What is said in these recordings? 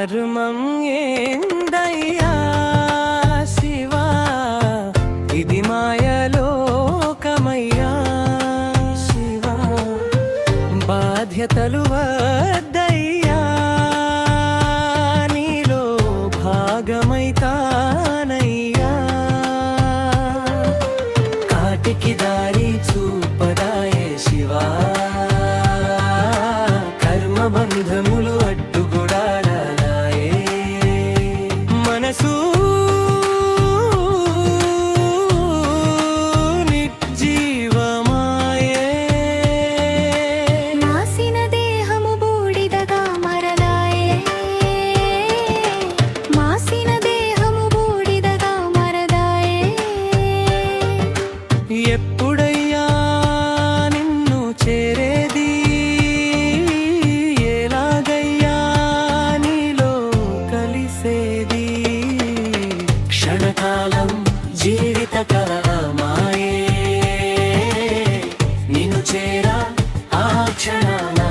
మర్మం ఏందయ్యా శివా? ఇది మాయలోకమయ్యా శివా? బాధ్యతలు భాగమైతానయ్యా కాటికి దారి ఎప్పుడయ్యా నిన్ను చేరేది? ఎలాగయ్యా నీలో కలిసేది? క్షణకాలం జీవితకాలమాయే నిన్ను చేరా ఆ క్షణానా.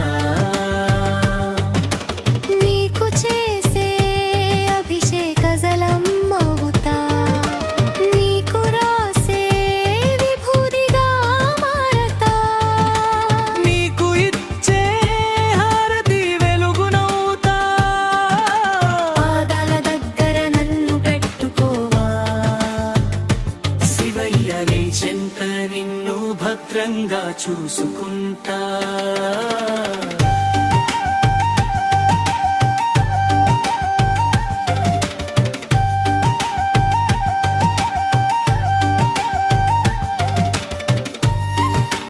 నీడవే చెంత నిన్ను భద్రంగా చూసుకుంటా.